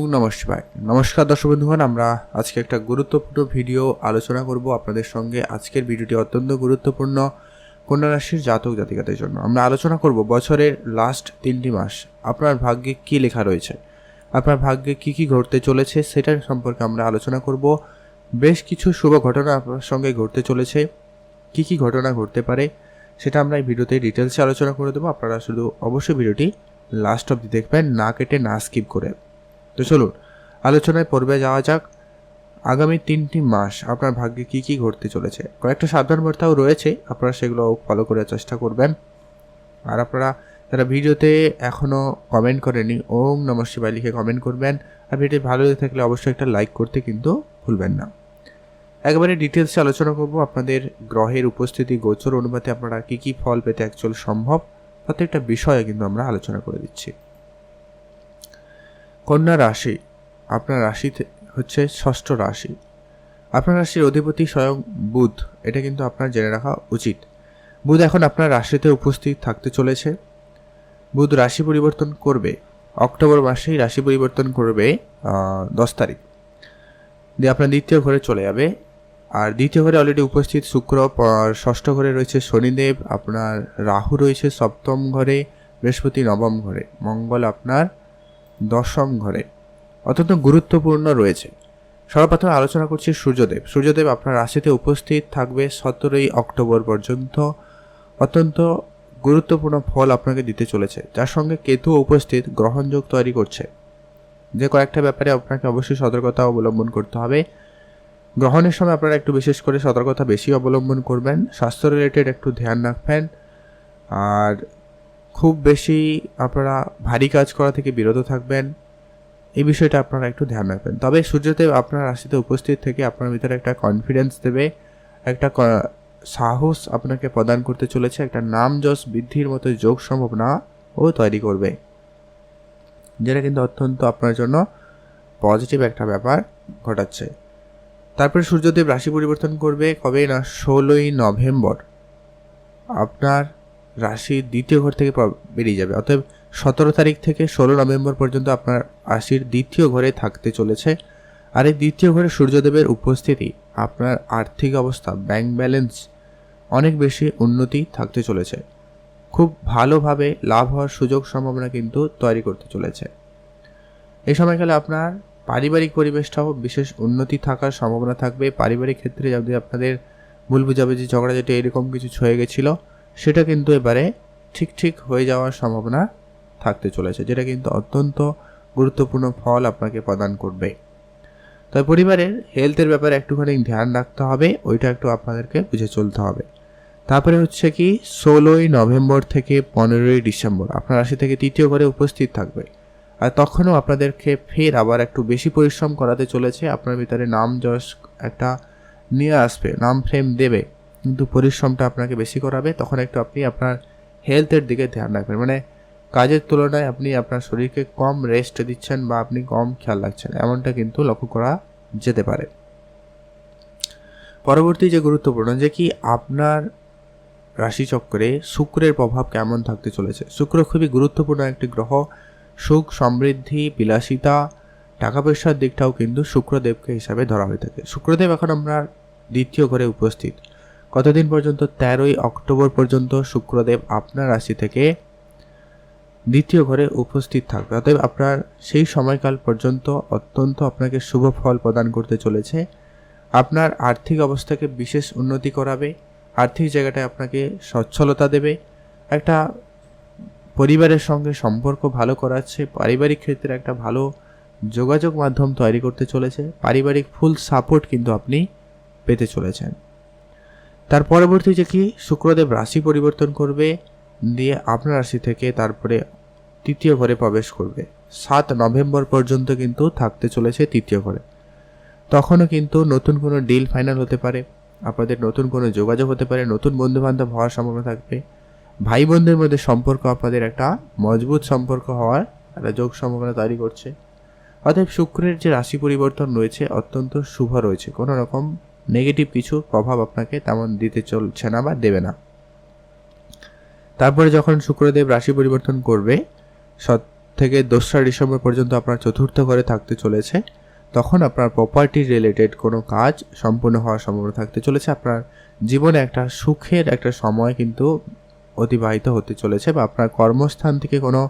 ওম নমঃ শিবায় নমস্কার দর্শক বন্ধুগণ, আমরা আজকে একটা গুরুত্বপূর্ণ ভিডিও আলোচনা করব আপনাদের সঙ্গে। আজকের ভিডিওটি অত্যন্ত গুরুত্বপূর্ণ কন্যা রাশির জাতক জাতিকাদের জন্য। আমরা আলোচনা করব বছরের লাস্ট তিনটি মাস। আপনার ভাগ্যে কি লেখা রয়েছে? আপনার ভাগ্যে কি কি ঘটতে চলেছে সেটার সম্পর্কে আমরা আলোচনা করব। বেশ কিছু শুভ ঘটনা আপনার সঙ্গে ঘটতে চলেছে। কি কি ঘটনা ঘটতে পারে সেটা আমরা এই ভিডিওতে ডিটেলসে আলোচনা করে দেবো। আপনারা শুধু অবশ্যই ভিডিওটি লাস্ট অবধি দেখবেন, না কেটে না স্কিপ করে। তো চলুন, আলোচনায় পর্বে যাওয়া যাক। আগামী তিনটি মাস আপনার ভাগ্যে কি কি ঘটতে চলেছে? কয়েকটা সাবধান বার্তাও রয়েছে, আপনারা সেগুলো ফলো করার চেষ্টা করবেন। আর আপনারা যারা ভিডিওতে এখনও কমেন্ট করেনি ওম নমঃ শিবায় লিখে কমেন্ট করবেন। আর ভিডিও ভালো লেগে থাকলে অবশ্যই একটা লাইক করতে কিন্তু ভুলবেন না। একেবারে ডিটেলসে আলোচনা করব, আপনাদের গ্রহের উপস্থিতি, গোচর অনুপাতে আপনারা কী কী ফল পেতে অ্যাকচুয়াল সম্ভব, প্রত্যেকটা বিষয়ে কিন্তু আমরা আলোচনা করে দিচ্ছি। কন্যা রাশি আপনার রাশি থে- হচ্ছে ষষ্ঠ রাশি। আপনার রাশির অধিপতি স্বয়ং বুধ, এটা কিন্তু আপনার জেনে রাখা উচিত। বুধ এখন আপনার রাশিতে উপস্থিত থাকতে চলেছে। বুধ রাশি পরিবর্তন করবে। অক্টোবর মাসেই রাশি পরিবর্তন করবে দশ তারিখ। দিয়ে আপনার দ্বিতীয় ঘরে চলে যাবে। আর দ্বিতীয় ঘরে অলরেডি উপস্থিত শুক্র ষষ্ঠ ঘরে রয়েছে শনিদেব, আপনার রাহু রয়েছে সপ্তম ঘরে, বৃহস্পতি নবম ঘরে। মঙ্গল আপনার দশম ঘরে। অত্যন্ত গুরুত্বপূর্ণ রয়েছে। সর্বপ্রথম আলোচনা করছি সূর্যদেব। সূর্যদেব আপনার রাশিতে উপস্থিত থাকবে সতেরোই অক্টোবর পর্যন্ত। অত্যন্ত গুরুত্বপূর্ণ ফল আপনাকে দিতে চলেছে। যার সঙ্গে কেতু উপস্থিত গ্রহণযোগ তৈরি করছে। যে কয়েকটা ব্যাপারে আপনাকে অবশ্যই সতর্কতা অবলম্বন করতে হবে। গ্রহণের সময় আপনারা একটু বিশেষ করে সতর্কতা বেশি অবলম্বন করবেন। স্বাস্থ্য রিলেটেড একটু ধ্যান রাখবেন। আর খুব বেশি আপনারা ভারী কাজ করা থেকে বিরত থাকবেন। এই বিষয়টা আপনারা একটু ধ্যান রাখবেন। তবে সূর্যদেব আপনার রাশিতে উপস্থিত থেকে আপনার ভিতরে একটা কনফিডেন্স দেবে, একটা সাহস আপনাকে প্রদান করতে চলেছে, একটা নাম যশ বৃদ্ধির মতো যোগ সম্ভাবনা ও তৈরি করবে। যেটা কিন্তু অত্যন্ত আপনার জন্য পজিটিভ একটা ব্যাপার ঘটাচ্ছে। তারপরে সূর্যদেব রাশি পরিবর্তন করবে কবে না? ষোলোই নভেম্বর। আপনার রাশি দ্বিতীয় ঘর থেকে বেরিয়ে যাবে। অতএব সতেরো তারিখ থেকে ষোলো নভেম্বর পর্যন্ত আপনার রাশির দ্বিতীয় ঘরে থাকতে চলেছে। আর এই দ্বিতীয় ঘরে সূর্যদেবের উপস্থিতি, আপনার আর্থিক অবস্থা ব্যাংক ব্যালেন্স অনেক বেশি উন্নতি থাকতে চলেছে। খুব ভালোভাবে লাভ হওয়ার সুযোগ সম্ভাবনা কিন্তু তৈরি করতে চলেছে। এই সময়কালে আপনার পারিবারিক পরিবেশটাও বিশেষ উন্নতি থাকার সম্ভাবনা থাকবে। পারিবারিক ক্ষেত্রে যদি আপনাদের ভুল বুঝাবুঝি ঝগড়া যেটা এরকম কিছু হয়ে গেছিল সেটা কিন্তু এবারে ঠিক ঠিক হয়ে যাওয়ার সম্ভাবনা থাকতে চলেছে, যেটা কিন্তু অত্যন্ত গুরুত্বপূর্ণ ফল আপনাকে প্রদান করবে। তবে পরিবারের হেলথের ব্যাপারে একটুখানি ধ্যান রাখতে হবে, ওইটা একটু আপনাদেরকে বুঝে চলতে হবে। তারপরে হচ্ছে কি, ষোলোই নভেম্বর থেকে পনেরোই ডিসেম্বর, আপনার রাশি থেকে তৃতীয় ঘরে উপস্থিত থাকবে। আর তখনও আপনাদেরকে ফের আবার একটু বেশি পরিশ্রম করাতে চলেছে, আপনার ভিতরে নাম যশ একটা নিয়ে আসবে, নাম ফ্রেম দেবে। কিন্তু পরিশ্রমটা আপনাকে বেশি করাবে, তখন একটু আপনি আপনার হেলথের দিকে ধ্যান রাখবেন। মানে কাজের তুলনায় আপনি আপনার শরীরকে কম রেস্ট দিচ্ছেন বা আপনি কম খেয়াল রাখছেন, এমনটা কিন্তু লক্ষ্য করা যেতে পারে। পরবর্তী যে গুরুত্বপূর্ণ, যে কি আপনার রাশিচক্রে শুক্রের প্রভাব কেমন থাকতে চলেছে? শুক্র খুবই গুরুত্বপূর্ণ একটি গ্রহ। সুখ, সমৃদ্ধি, বিলাসিতা টাকা পয়সার দিকটাও কিন্তু শুক্রদেবকে হিসাবে ধরা হয়ে থাকে। শুক্রদেব এখন আপনার দ্বিতীয় ঘরে উপস্থিত। কতদিন পর্যন্ত? তেরোই অক্টোবর পর্যন্ত শুক্রদেব আপনার রাশি থেকে দ্বিতীয় ঘরে উপস্থিত থাকবে। অতএব আপনার সেই সময়কাল পর্যন্ত অত্যন্ত আপনাকে শুভ ফল প্রদান করতে চলেছে। আপনার আর্থিক অবস্থাকে বিশেষ উন্নতি করাবে। আর্থিক জায়গাটায় আপনাকে সচ্ছলতা দেবে। একটা পরিবারের সঙ্গে সম্পর্ক ভালো করাচ্ছে। পারিবারিক ক্ষেত্রে একটা ভালো যোগাযোগ মাধ্যম তৈরি করতে চলেছে। পারিবারিক ফুল সাপোর্ট কিন্তু আপনি পেতে চলেছেন। তার পরবর্তী যে কি, শুক্রদেব রাশি পরিবর্তন করবে, দিয়ে আপনার রাশি থেকে তারপরে তৃতীয় ঘরে প্রবেশ করবে। সাত নভেম্বর পর্যন্ত কিন্তু থাকতে চলেছে তৃতীয় ঘরে। তখনও কিন্তু নতুন কোনো ডিল ফাইনাল হতে পারে, আপনাদের নতুন কোনো যোগাযোগ হতে পারে, নতুন বন্ধুবান্ধব হওয়ার সম্ভাবনা থাকবে। ভাই বোনদের মধ্যে সম্পর্ক আপনাদের একটা মজবুত সম্পর্ক হওয়ার একটা যোগ সম্ভাবনা তৈরি করছে। অতএব শুক্রের যে রাশি পরিবর্তন রয়েছে, অত্যন্ত শুভ রয়েছে, কোনো রকম নেগেটিভ কিছু প্রভাব আপনাকে তেমন দিতে চলছে না বা দেবে না। তারপরে যখন শুক্রদেব রাশি পরিবর্তন করবে সত থেকে দোসরা ডিসেম্বর পর্যন্ত আপনার চতুর্থ ঘরে থাকতে চলেছে, তখন আপনার প্রপার্টি রিলেটেড কোনো কাজ সম্পূর্ণ হওয়ার সম্ভাবনা থাকতে চলেছে। আপনার জীবনে একটা সুখের একটা সময় কিন্তু অতিবাহিত হতে চলেছে বা আপনার কর্মস্থান থেকে কোনো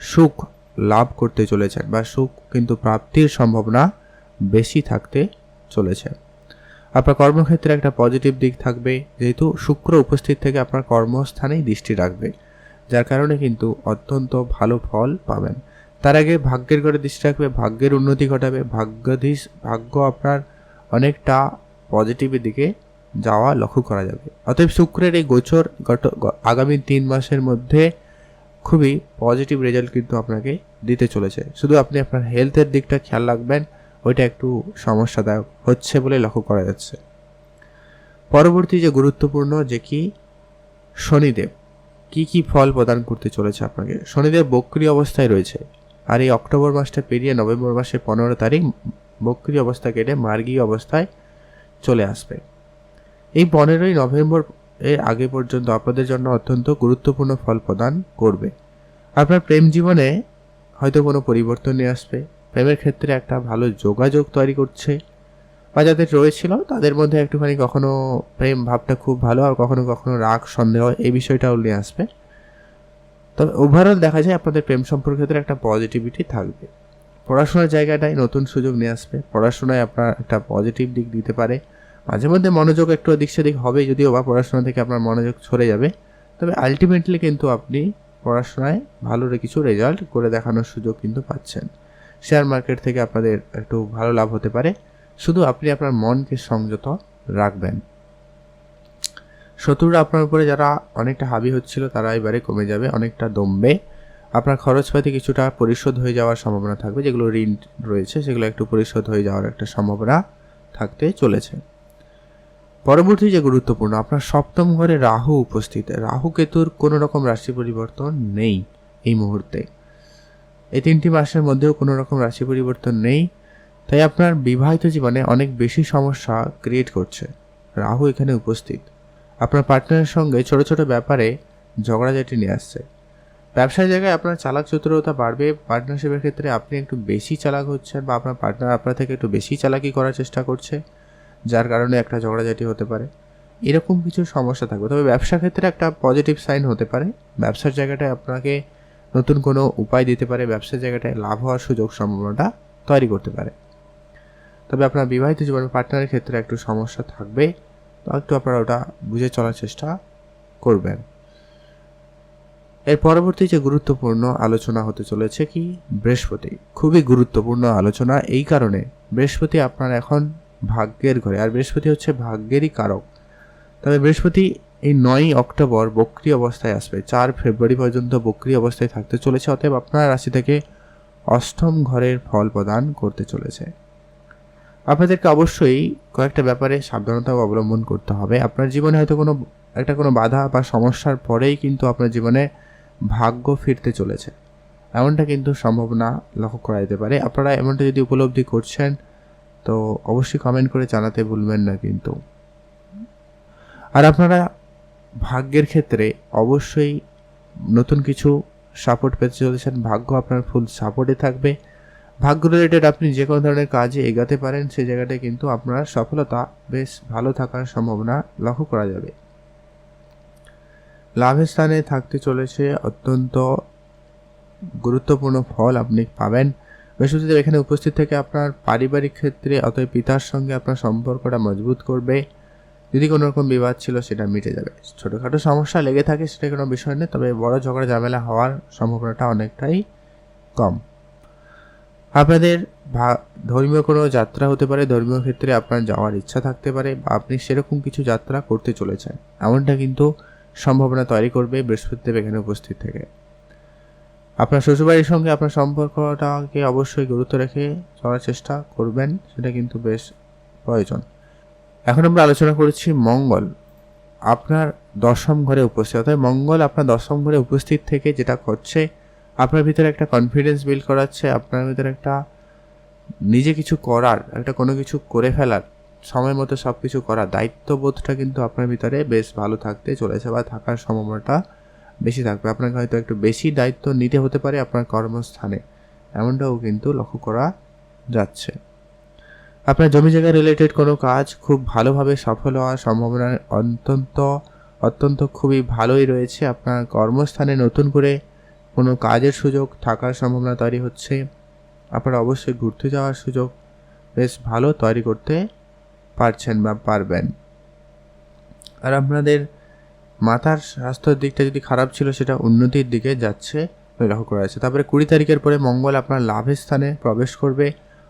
সুখ লাভ করতে চলেছেন বা সুখ কিন্তু প্রাপ্তির সম্ভাবনা বেশি থাকতে চলেছে। আপনার কর্মক্ষেত্রে একটা পজিটিভ দিক থাকবে, যেহেতু শুক্র উপস্থিত থেকে আপনার কর্মস্থানেই দৃষ্টি রাখবে, যার কারণে কিন্তু অত্যন্ত ভালো ফল পাবেন। তার আগে ভাগ্যের ঘরে দৃষ্টি রাখবে, ভাগ্যের উন্নতি ঘটাবে, ভাগ্যাধীশ, ভাগ্য আপনার অনেকটা পজিটিভের দিকে যাওয়া লক্ষ্য করা যাবে। অতএব শুক্রের এই গোচর গত আগামী তিন মাসের মধ্যে খুবই পজিটিভ রেজাল্ট কিন্তু আপনাকে দিতে চলেছে। শুধু আপনি আপনার হেলথের দিকটা খেয়াল রাখবেন ওইটা একটু সমস্যাদায়ক হচ্ছে বলে লক্ষ্য করা যাচ্ছে। পরবর্তী যে গুরুত্বপূর্ণ যে কি, শনিদেব। কি কি ফল প্রদান করতে চলেছে আপনাকে? শনিদেব বক্রি অবস্থায় রয়েছে। আর এই অক্টোবর মাসটা পেরিয়ে নভেম্বর মাসের পনেরো তারিখ বক্রি অবস্থা কেটে মার্গী অবস্থায় চলে আসবে। এই পনেরোই নভেম্বর এর আগে পর্যন্ত আপনাদের জন্য অত্যন্ত গুরুত্বপূর্ণ ফল প্রদান করবে। আপনার প্রেম জীবনে হয়তো কোনো পরিবর্তন নিয়ে আসবে। প্রেমের ক্ষেত্রে একটা ভালো যোগাযোগ তৈরি করছে। বা যাদের রয়েছিল, তাদের মধ্যে একটুখানি কখনো প্রেম ভাবটা খুব ভালো আর কখনো কখনো রাগ, সন্দেহ এই বিষয়টাও নিয়ে আসবে। তবে ওভারঅল দেখা যায় আপনাদের প্রেম সম্পর্কের ক্ষেত্রে একটা পজিটিভিটি থাকবে। পড়াশোনার জায়গাটায় নতুন সুযোগ নিয়ে আসবে। পড়াশোনায় আপনার একটা পজিটিভ দিক দিতে পারে। মাঝে মধ্যে মনোযোগ একটু এদিক সেদিক হবে, যদিও বা পড়াশোনা থেকে আপনার মনোযোগ সরে যাবে। তবে আলটিমেটলি কিন্তু আপনি পড়াশোনায় ভালো কিছু রেজাল্ট করে দেখানোর সুযোগ কিন্তু পাচ্ছেন। শেয়ার মার্কেট থেকে আপনাদের একটু ভালো লাভ হতে পারে। শুধু আপনি আপনার মনকে সংযত রাখবেন। শত্রুরা আপনার উপরে যারা অনেকটা হাবি হচ্ছিল, তারা এবারে কমে যাবে, অনেকটা দমবে। আপনার খরচপাতি কিছুটা পরিশোধ হয়ে যাওয়ার সম্ভাবনা থাকবে। যেগুলো ঋণ রয়েছে, সেগুলো একটু পরিশোধ হয়ে যাওয়ার একটা সম্ভাবনা থাকতে চলেছে। পরবর্তী যে গুরুত্বপূর্ণ, আপনার সপ্তম ঘরে রাহু উপস্থিত। রাহু কেতুর কোনো রকম রাশি পরিবর্তন নেই এই মুহূর্তে। এই তিনটি মাসের মধ্যেও কোনো রকম রাশি পরিবর্তন নেই। তাই আপনার বিবাহিত জীবনে অনেক বেশি সমস্যা ক্রিয়েট করছে। রাহু এখানে উপস্থিত। আপনার পার্টনারের সঙ্গে ছোট ছোট ব্যাপারে ঝগড়াঝাটি নিয়ে আসছে। ব্যবসার জায়গায় আপনার চালাক চতুরতা বাড়বে। পার্টনারশিপের ক্ষেত্রে আপনি একটু বেশি চালাক হচ্ছেন বা আপনার পার্টনার আপনার থেকে একটু বেশি চালাকি করার চেষ্টা করছে, যার কারণে একটা ঝগড়াঝাটি হতে পারে। এরকম কিছু সমস্যা থাকবে। তবে ব্যবসা ক্ষেত্রে একটা পজিটিভ সাইন হতে পারে। ব্যবসার জায়গাটায় আপনাকে নতুন কোনো উপায় দিতে পারে ব্যবসার জায়গাটায় লাভ হওয়ার সুযোগ সম্ভাবনাটা তৈরি করতে পারে। তবে আপনার বিবাহিত জীবনের পার্টনারের ক্ষেত্রে একটু সমস্যা থাকবে, তো একটু আপনারা ওটা বুঝে চলার চেষ্টা করবেন। এর পরবর্তী যে গুরুত্বপূর্ণ আলোচনা হতে চলেছে কি? বৃহস্পতি। খুবই গুরুত্বপূর্ণ আলোচনা, এই কারণে বৃহস্পতি আপনার এখন ভাগ্যের ঘরে, আর বৃহস্পতি হচ্ছে ভাগ্যেরই কারক। তবে বৃহস্পতি এই নয়ই অক্টোবর বক্রি অবস্থায় আসবে। চার ফেব্রুয়ারি পর্যন্ত বক্রি অবস্থায় থাকতে চলেছে, অতএব আপনার রাশি থেকে অষ্টম ঘরের ফল প্রদান করতে চলেছে। আপনাদেরকে অবশ্যই কয়েকটা ব্যাপারে সাবধানতা অবলম্বন করতে হবে। আপনার জীবনে হয়তো কোনো, একটা কোনো বাধা বা সমস্যার পরেই কিন্তু আপনার জীবনে ভাগ্য ফিরতে চলেছে। এমনটা কিন্তু সম্ভাবনা লক্ষ্য করা যেতে পারে। আপনারা এমনটা যদি উপলব্ধি করছেন, তো অবশ্যই কমেন্ট করে জানাতে ভুলবেন না কিন্তু। আর আপনারা ভাগ্যের ক্ষেত্রে অবশ্যই নতুন কিছু সাপোর্ট পেতে চলেছেন। ভাগ্য আপনার ফুল সাপোর্টে থাকবে। ভাগ্য রিলেটেড আপনি যে কোনো ধরনের কাজে এগাতে পারেন সেই জায়গাটায় কিন্তু আপনার সফলতা বেশ ভালো থাকার সম্ভাবনা লক্ষ্য করা যাবে। লাভের স্থানে থাকতে চলেছে অত্যন্ত গুরুত্বপূর্ণ ফল আপনি পাবেন। বৃহস্পতিদেব এখানে উপস্থিত থেকে আপনার পারিবারিক ক্ষেত্রে অতএব পিতার সঙ্গে আপনার সম্পর্কটা মজবুত করবে। যদি কোনো রকম বিবাদ ছিল, সেটা মিটে যাবে। ছোটোখাটো সমস্যা লেগে থাকে, সেটা কোনো বিষয় নেই তবে বড় ঝগড়া ঝামেলা হওয়ার সম্ভাবনাটা অনেকটাই কম। আপনাদের ধর্মীয় কোনো যাত্রা হতে পারে, ধর্মীয় ক্ষেত্রে আপনার যাওয়ার ইচ্ছা থাকতে পারে, বা আপনি সেরকম কিছু যাত্রা করতে চলেছেন। এমনটা কিন্তু সম্ভাবনা তৈরি করবে বৃহস্পতিদেব এখানে উপস্থিত থেকে। আপনার শ্বশুরবাড়ির সঙ্গে আপনার সম্পর্কটাকে অবশ্যই গুরুত্ব রেখে চলার চেষ্টা করবেন, সেটা কিন্তু বেশ প্রয়োজন। এখন আমরা আলোচনা করেছি মঙ্গল, আপনার দশম ঘরে উপস্থিত। অর্থাৎ মঙ্গল আপনার দশম ঘরে উপস্থিত থেকে যেটা করছে আপনার ভিতরে একটা কনফিডেন্স বিল্ড করাচ্ছে, আপনার ভিতরে একটা নিজে কিছু করার, একটা কোনো কিছু করে ফেলার, সময় মতো সব কিছু করার দায়িত্ববোধটা কিন্তু আপনার ভিতরে বেশ ভালো থাকতে চলেছে বা থাকার সম্ভাবনাটা বেশি থাকবে। আপনাকে হয়তো একটু বেশি দায়িত্ব নিতে হতে পারে আপনার কর্মস্থানে। এমনটাও কিন্তু লক্ষ্য করা যাচ্ছে। আপনার জমি জায়গা রিলেটেড কোনো কাজ খুব ভালোভাবে সফল হওয়ার সম্ভাবনা অত্যন্ত অত্যন্ত খুবই ভালোই রয়েছে। আপনার কর্মস্থানে নতুন করে কোনো কাজের সুযোগ থাকার সম্ভাবনা তৈরি হচ্ছে। আপনারা অবশ্যই ঘুরতে যাওয়ার সুযোগ বেশ ভালো তৈরি করতে পারছেন বা পারবেন। আর আপনাদের মাথার স্বাস্থ্যের দিকটা যদি খারাপ ছিল, সেটা উন্নতির দিকে যাচ্ছে লক্ষ্য করা যাচ্ছে তারপরে কুড়ি তারিখের পরে মঙ্গল আপনার লাভের স্থানে প্রবেশ করবে।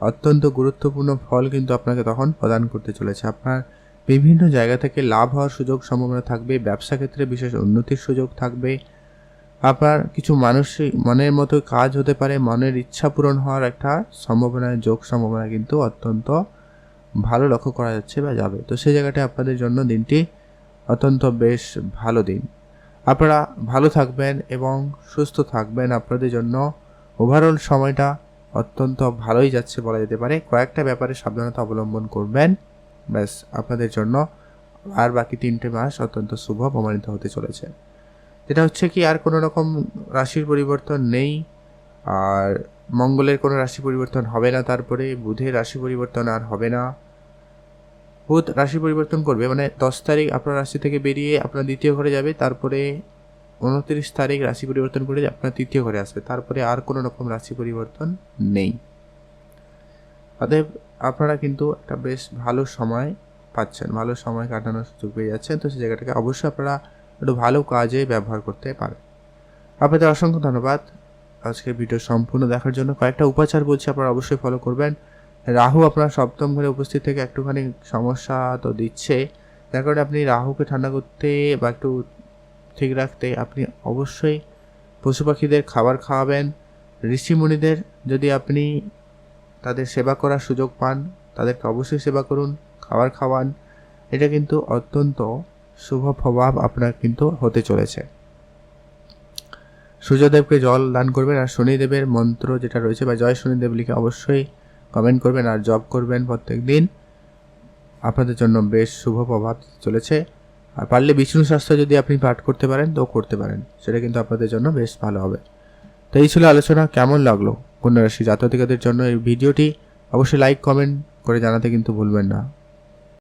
অত্যন্ত গুরুত্বপূর্ণ ফল কিন্তু আপনাকে তখন প্রদান করতে চলেছে। আপনার বিভিন্ন জায়গা থেকে লাভ হওয়ার সুযোগ সম্ভাবনা থাকবে, ব্যবসা ক্ষেত্রে বিশেষ উন্নতির সুযোগ থাকবে। আপনার কিছু মানসিক, মনের মতো কাজ হতে পারে, মনের ইচ্ছা পূরণ হওয়ার একটা সম্ভাবনা, যোগ সম্ভাবনা কিন্তু অত্যন্ত ভালো লক্ষ্য করা যাচ্ছে বা যাবে। তো সেই জায়গাটায় আপনাদের জন্য দিনটি অত্যন্ত বেশ ভালো দিন। আপনারা ভালো থাকবেন এবং সুস্থ থাকবেন। আপনাদের জন্য ওভারঅল সময়টা অত্যন্ত ভালোই যাচ্ছে বলা যেতে পারে। কয়েকটা ব্যাপারে সাবধানতা অবলম্বন করবেন। ব্যাস, আপনাদের জন্য আর বাকি তিনটে মাস অত্যন্ত শুভ প্রমাণিত হতে চলেছে। যেটা হচ্ছে কি, আর কোনো রকম রাশির পরিবর্তন নেই। আর মঙ্গলের কোনো রাশি পরিবর্তন হবে না তারপরে, বুধের রাশি পরিবর্তন আর হবে না। বুধ রাশি পরিবর্তন করবে মানে দশ তারিখ আপনার রাশি থেকে বেরিয়ে আপনার দ্বিতীয় ঘরে যাবে, তারপরে উনত্রিশ তারিখ রাশি পরিবর্তন করে আপনার তৃতীয় ঘরে আসবে, তারপরে আর কোনো রকম রাশি পরিবর্তন নেই। অতএব আপনারা কিন্তু একটা বেশ ভালো সময় পাচ্ছেন, ভালো সময় কাটানোর সুযোগ পেয়ে যাচ্ছেন, তো সেই জায়গাটাকে অবশ্যই আপনারা একটু ভালো কাজে ব্যবহার করতে পারেন। আপনাদের অসংখ্য ধন্যবাদ। আজকের ভিডিও সম্পূর্ণ দেখার জন্য কয়েকটা উপাচার বলছি, আপনারা অবশ্যই ফলো করবেন। রাহু আপনার সপ্তম ঘরে উপস্থিত থেকে একটুখানি সমস্যা তো দিচ্ছে, যার কারণে আপনি রাহুকে ঠান্ডা করতে বা একটু ঠিক রাখতে আপনি অবশ্যই পশু পাখিদের খাবার খাওয়াবেন। ঋষিমুনিদের যদি আপনি তাদের সেবা করার সুযোগ পান, তাদেরকে অবশ্যই সেবা করুন, খাবার খাওয়ান। এটা কিন্তু অত্যন্ত শুভ প্রভাব আপনার কিন্তু হতে চলেছে। সূর্যদেবকে জল দান করবেন আর শনিদেবের মন্ত্র যেটা রয়েছে বা জয় শনিদেব লিখে অবশ্যই কমেন্ট করবেন আর জব করবেন প্রত্যেক দিন। আপনাদের জন্য বেশ শুভ প্রভাব চলেছে। আর পারলে বিষ্ণু শাস্ত্র যদি আপনি পাঠ করতে পারেন, তো করতে পারেন। সেটা কিন্তু আপনাদের জন্য বেশ ভালো হবে। তো এই ছিল আলোচনা, কেমন লাগল? কন্যা রাশি জাতকাদের জন্য এই ভিডিওটি। অবশ্যই লাইক কমেন্ট করে জানাতে কিন্তু ভুলবেন না।